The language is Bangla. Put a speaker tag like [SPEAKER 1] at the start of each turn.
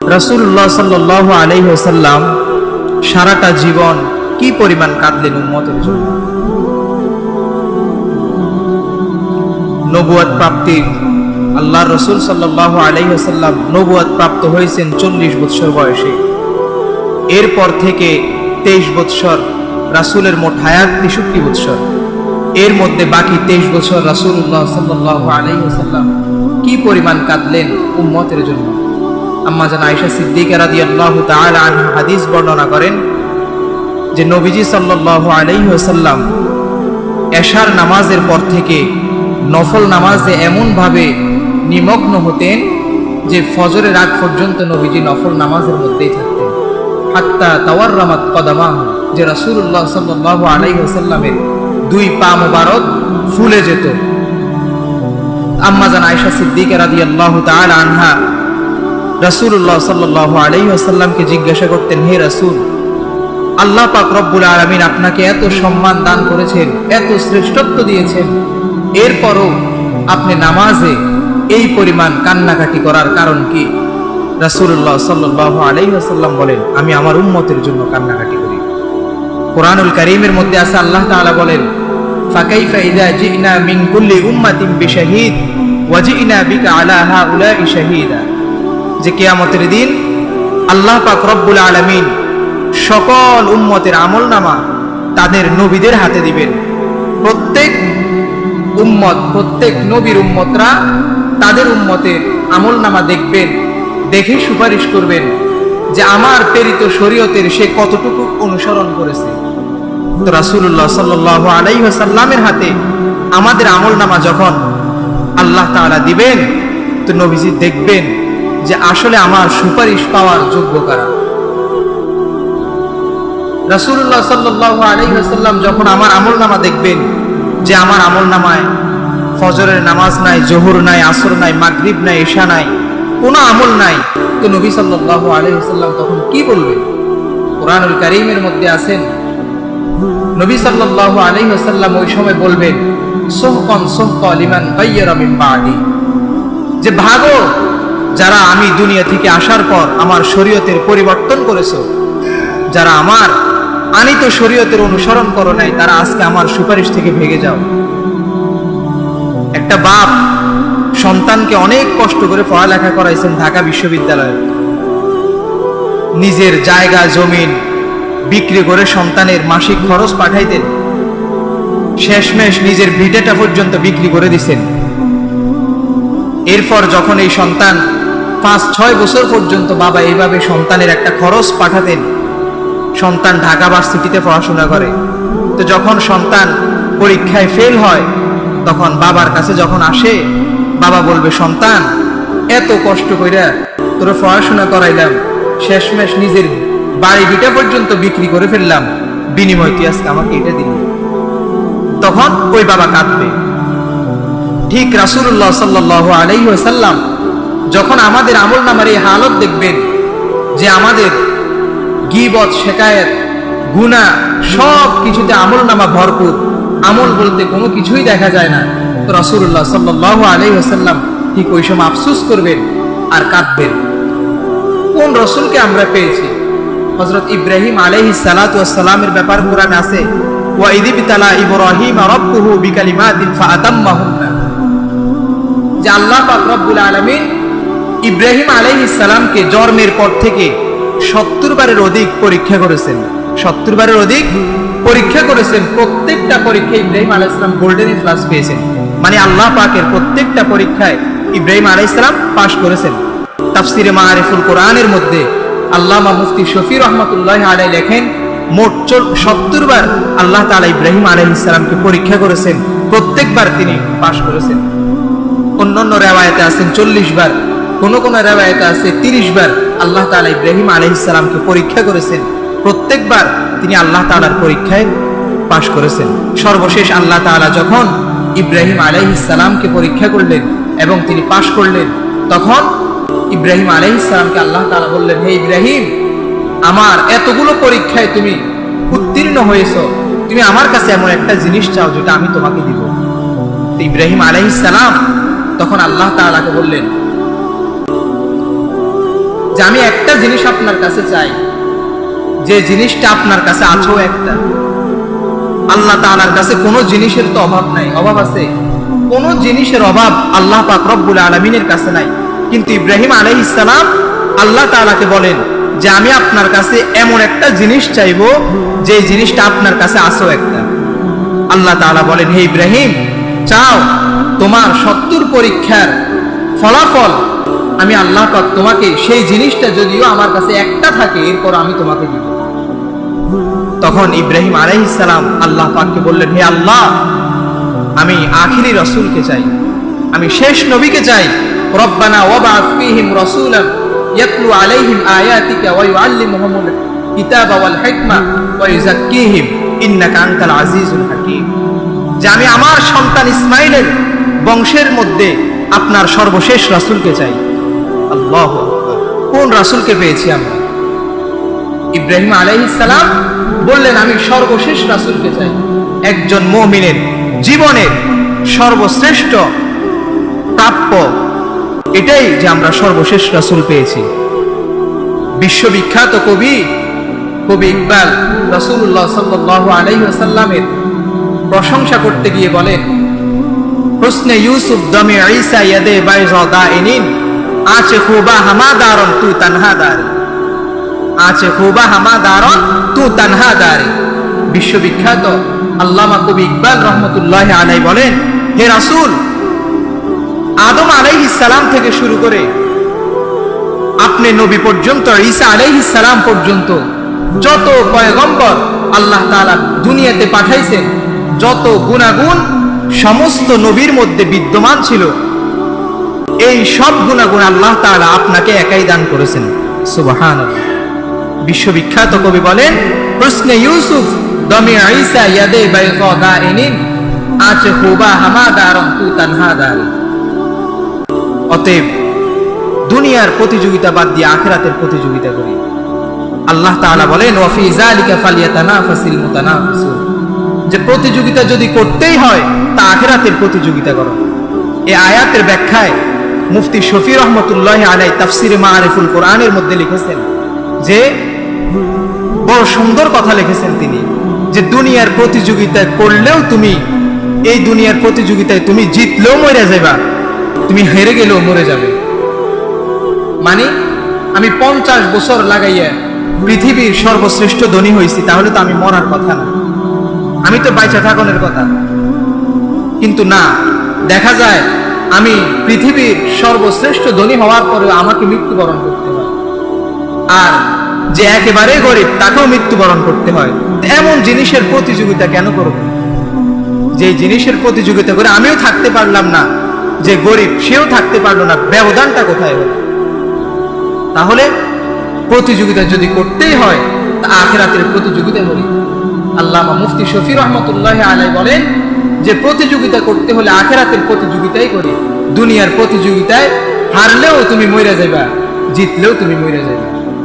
[SPEAKER 1] রাসূলুল্লাহ সাল্লাল্লাহু আলাইহি ওয়াসাল্লাম সারাটা জীবন কি পরিমাণ কাঁদলেন উম্মতের জন্য? নবুয়াত প্রাপ্তির আল্লাহ রসুল সাল্লাল্লাহু আলাইহি ওয়াসাল্লাম নবুয়াত প্রাপ্ত হয়েছেন চল্লিশ বৎসর বয়সে। এরপর থেকে তেইশ বৎসর রাসূলের মোট হায়াত তেষট্টি বৎসর। এর মধ্যে বাকি তেইশ বছর রাসূলুল্লাহ সাল্লাল্লাহু আলাইহি ওয়াসাল্লাম কি পরিমাণ কাঁদলেন উম্মতের জন্য? আম্মা জান আয়েশা সিদ্দিকা রাদিয়াল্লাহু তাআলা আনহা হাদিস বর্ণনা করেন যে নবীজি সাল্লাল্লাহু আলাইহি এশার নামাজের পর থেকে নফল নামাজে এমনভাবে নিমগ্ন হতেন যে ফজরের আগ পর্যন্ত নবীজি নফল নামাজের মধ্যেই থাকতেন। হাত্তা তাওয়ার রামাত কদামাহ, যে রাসূলুল্লাহ সাল্লাল্লাহু আলাইহি ওয়াসাল্লামের দুই পা মোবারক ফুলে যেত। আম্মাজান আয়েশা সিদ্দিকা রাদিয়াল্লাহু তাআলা আনহা রাসূলুল্লাহ সাল্লাল্লাহু আলাইহি ওয়াসাল্লামকে জিজ্ঞাসা করতেন, হে রাসূল, আল্লাহ পাক রব্বুল আলামিন আপনাকে এত সম্মান দান করেছেন, এত শ্রেষ্ঠত্ব দিয়েছেন। এরপরও আপনি নামাজে এই পরিমাণ কান্নাকাটি করার কারণ কি? রাসূলুল্লাহ সাল্লাল্লাহু আলাইহি আসাল্লাম বলেন, আমি আমার উম্মতের জন্য কান্নাকাটি করি। কোরআনুল কারীমের মধ্যে আছে, আল্লাহ তাআলা বলেন, ফাকাইফা ইযা জিনা মিন কুল্লি উম্মাতিন বিশাহিদ ওয়া জিনা বিকা আলা যে কেয়ামতের দিন আল্লাহ পাক রব্বুল আলামিন সকল উম্মতের আমল নামা তাদের নবীদের হাতে দিবেন। প্রত্যেক উম্মত, প্রত্যেক নবীর উম্মতরা তাদের উম্মতের আমল নামা দেখবেন, দেখে সুপারিশ করবেন যে আমার প্রেরিত শরীয়তের সে কতটুকু অনুসরণ করেছে। সাল্লাল্লাহু আলাইহি ওয়াসাল্লামের হাতে আমাদের আমল নামা যখন আল্লাহ তাআলা দিবেন, তো নবীজি দেখবেন যে আসলে আমার সুপারিশ পাওয়ার যোগ্য কারা? রাসূলুল্লাহ সাল্লাল্লাহু আলাইহি যখন আমার আমল নামা দেখবেন যে আমার আমল নামায় ফজরের নামাজ নাই, জোহর নাই, আসর নাই, মাগরিব নাই, ঈশা নাই, কোনো আমল নাই তো নবী সাল্লাল্লাহু আলাইহি ওয়াসাল্লাম তখন কি বলবেন? কোরআনুল কারীমের মধ্যে আছেন, নবী সাল্লাল্লাহু আলাইহি ওয়াসাল্লাম ওই সময় বলবেন, সোহকন সোহক লিমান মিন বাদি। যে ভাগো যারা আমি দুনিয়া থেকে আসার পর আমার শরীয়তের পরিবর্তন করেছ, যারা আমার আনিত শরীয়তের অনুসরণ করো নাই, তারা আজকে আমার সুপারিশ থেকে ভেগে যাও। একটা বাপ সন্তানকে অনেক কষ্ট করে পড়ালেখা করাইছেন ঢাকা বিশ্ববিদ্যালয়ে। নিজের জায়গা, জমিন বিক্রি করে সন্তানের মাসিক খরচ পাঠাইতেন। শেষমেশ নিজের ভিটেটা পর্যন্ত বিক্রি করে দিছেন। এরপর যখন এই সন্তান পাঁচ, ছয় বছর পর্যন্ত বাবা এইভাবে সন্তানের একটা খরচ পাঠাতেন। সন্তান ঢাকা ভার্সিটিতে পড়াশোনা করে। তো যখন সন্তান পরীক্ষায় ফেল হয়, তখন বাবার কাছে যখন আসে, বাবা বলবে, সন্তান, এত কষ্ট কইরা তোরা পড়াশোনা করাইলাম। শেষমেশ নিজের বাড়ি বিটা পর্যন্ত বিক্রি করে ফেললাম। বিনিময় তুই আজকে আমাকে এটা দিলি। তখন ওই বাবা কাঁদবে। ঠিক রাসূলুল্লাহ সাল্লাল্লাহু আলাইহি ওয়াসাল্লাম যখন আমাদের আমল নামার এই হালত দেখবেন যে আমাদের গিবত, শেকায়েত, গুনাহ সব কিছুতে আমল নামা ভরপুর। আমল বলতে কোনো কিছুই দেখা যায় না। তো রাসূলুল্লাহ সাল্লাল্লাহু আলাইহি ওয়াসাল্লাম ঠিক ওই সময় আফসোস করবেন আর কাঁদবেন। কোন রসুলকে আমরা পেয়েছি? হজরত ইব্রাহিম আলাইহিস সালাতু ওয়াস সালামের ব্যাপার কোরআনে আছে, ওয়া ইদিবতালা ইব্রাহিম রাব্বুহু বিকালিমাতিন ফাআতাম্মাহুন্না। যে আল্লাহ পাক রব্বুল আলামিন ইব্রাহিম আলাইহিস সালামকে জন্মের পর থেকে সত্তর বারের অধিক পরীক্ষা করেছেন। সত্তর বারের অধিক পরীক্ষা করেছেন, প্রত্যেকটা পরীক্ষায় ইব্রাহিম আলাইসালাম গোল্ডেন প্লাস পেয়েছেন। মানে আল্লাহ পাকের প্রত্যেকটা পরীক্ষায় ইব্রাহিম আলাইসালাম পাশ করেছেন। তাফসিরে মারিফুল কোরআনের মধ্যে আল্লামা মুফতি শফি রহমতুল্লাহ আলাই লেখেন, মোট সত্তর বার আল্লাহ তালা ইব্রাহিম আলাইসালামকে পরীক্ষা করেছেন, প্রত্যেকবার তিনি পাশ করেছেন। অন্যান্য রেওয়ায়তে আছেন চল্লিশ বার। কোন কোন রেওয়ায়তে আছে, তিরিশ বার আল্লাহ তালা ইব্রাহিম আলহিসামকে পরীক্ষা করেছেন। প্রত্যেকবার তিনি আল্লাহ তালার পরীক্ষায় পাশ করেছেন। সর্বশেষ আল্লাহ তালা যখন ইব্রাহিম আলহিসামকে পরীক্ষা করলেন এবং তিনি পাশ করলেন, তখন ইব্রাহিম আলহিসামকে আল্লাহ তালা বললেন, হে ইব্রাহিম, আমার এতগুলো পরীক্ষায় তুমি উত্তীর্ণ হয়েছ। তুমি আমার কাছে এমন একটা জিনিস চাও যেটা আমি তোমাকে দিব। ইব্রাহিম আলহিসাম তখন আল্লাহ তাআলাকে বললেন যে আমি একটা জিনিস আপনার কাছে চাই, যে জিনিসটা আপনার কাছে আছেও একটা। আল্লাহ তাআলার কাছে কোনো জিনিসের তো অভাব নাই। অভাব আছে? কোনো জিনিসের অভাব আল্লাহ পাক রব্বুল আলমিনের কাছে নাই। কিন্তু ইব্রাহিম আলাইহিস সালাম আল্লাহ তাআলাকে বলেন যে, আমি আপনার কাছে এমন একটা জিনিস চাইব, যে জিনিসটা আপনার কাছে আসো একটা। আল্লাহ তাআলা বলেন, হে ইব্রাহিম, চাও তোমার সত্তর পরীক্ষার ফলাফল আমি আল্লাহ পাক তোমাকে সেই জিনিসটা যদিও আমার কাছে একটা থাকে, এরপর আমি তোমাকে দিব। তখন ইব্রাহিম আলাইহিসসালাম আল্লাহ পাককে বললেন, হে আল্লাহ, আমি আখিরি রসুলকে চাই, আমি শেষ নবীকে চাই। রব্বানা ওয়াবা'আথ ফীহিম রাসূলান ইয়াতলু আলাইহিম আয়াতিকা ওয়া ইউআল্লিমুহুমুল কিতাবা ওয়াল হিকমা ওয়া ইউযাক্কিহিম, ইন্নাকা আনতাল আজিজুল হাকীম। যে আমি আমার সন্তান ইসমাইলের বংশের মধ্যে আপনার সর্বশেষ রাসূলকে চাই। আল্লাহু কোন রাসূলকে পেয়েছি আমরা? ইব্রাহিম আলাইহিসসালাম বললেন, আমি সর্বশেষ রাসূলকে চাই। একজন মুমিনের জীবনের সর্বশ্রেষ্ঠ প্রাপ্য। এটাই যে আমরা সর্বশেষ রাসূল পেয়েছি। বিশ্ববিখ্যাত কবি কবি ইকবাল রাসূলুল্লাহ সাল্লাল্লাহু আলাইহি ওয়াসাল্লামের প্রশংসা করতে গিয়ে বলেন, হুসনে ইউসুফ দমে ঈসা ইয়াদে বাইজা দাইনিন আছে খুবা হামা হামাদারন, তু তানহাদারি। আছে খুবা হামা হামাদারন, তু তানহাদারি। বিশ্ববিখ্যাত আল্লামা কবি ইকবাল রহমতুল্লাহ আলাই বলেন, হে রাসূল, আদম সালাম থেকে শুরু করে আপনি নবী পর্যন্ত, ঈসা সালাম পর্যন্ত যত পয়গম্বর আল্লাহ তাআলা দুনিয়াতে পাঠাইছেন, যত গুণাগুণ সমস্ত নবীর মধ্যে বিদ্যমান ছিল এই সব গুণাগুণ আল্লাহ তাআলা আপনাকে একাই দান করেছেন। সুবহানাল্লাহ। বিশ্ববিখ্যাত কবি বলেন, প্রশ্নে ইউসুফ, দমে ঈসা ইয়াদে বাইগা দাইনিন আছে খুবা হামাদারন তু তানহাদারি অতএব, দুনিয়ার প্রতিযোগিতা বাদ দিয়ে আখেরাতের প্রতিযোগিতা করি। আল্লাহ তাআলা বলেন, ওয়াফি যালিকা ফালিয়াতানাফাসিল মুতানাফিসুন। যে প্রতিযোগিতা যদি করতেই হয়, তা আখেরাতের প্রতিযোগিতা করো। এই আয়াতের ব্যাখ্যায় মুফতি শফি রহমতুল্লাহ আলাই তাফসিরে মাআরিফুল কোরআনের মধ্যে লিখেছেন যে, বড় সুন্দর কথা লিখেছেন তিনি, যে দুনিয়ার প্রতিযোগিতায় করলেও তুমি, এই দুনিয়ার প্রতিযোগিতায় তুমি জিতলেও মরে যাবা তুমি হেরে গেলেও মরে যাবে। মানে আমি পঞ্চাশ বছর লাগাইয়া পৃথিবীর সর্বশ্রেষ্ঠ ধনী হয়েছি তাহলে তো আমি মরার কথা না। আমি তো বাইচা থাকনের কথা। কিন্তু না, দেখা যায় আমি পৃথিবীর সর্বশ্রেষ্ঠ ধনী হওয়ার পরে আমাকে মৃত্যুবরণ করতে হয়। আর যে একেবারে গরিব, তাকেও মৃত্যুবরণ করতে হয়। এমন জিনিসের প্রতিযোগিতা কেন করব? যে জিনিসের প্রতিযোগিতা করে আমিও থাকতে পারলাম না, যে গরিব, সেও থাকতে পারল না, ব্যবধানটা কোথায় হলো তাহলে প্রতিযোগিতা যদি করতেই হয়, তা আখেরাতের প্রতিযোগিতা করি আল্লামা মুফতি শফি রহমতুল্লাহ আলাই বলেন যে প্রতিযোগিতা করতে হলে আখেরাতের প্রতিযোগিতাই করি। দুনিয়ার প্রতিযোগিতায় হারলেও তুমি মরে যাবা জিতলেও তুমি মরে যাবে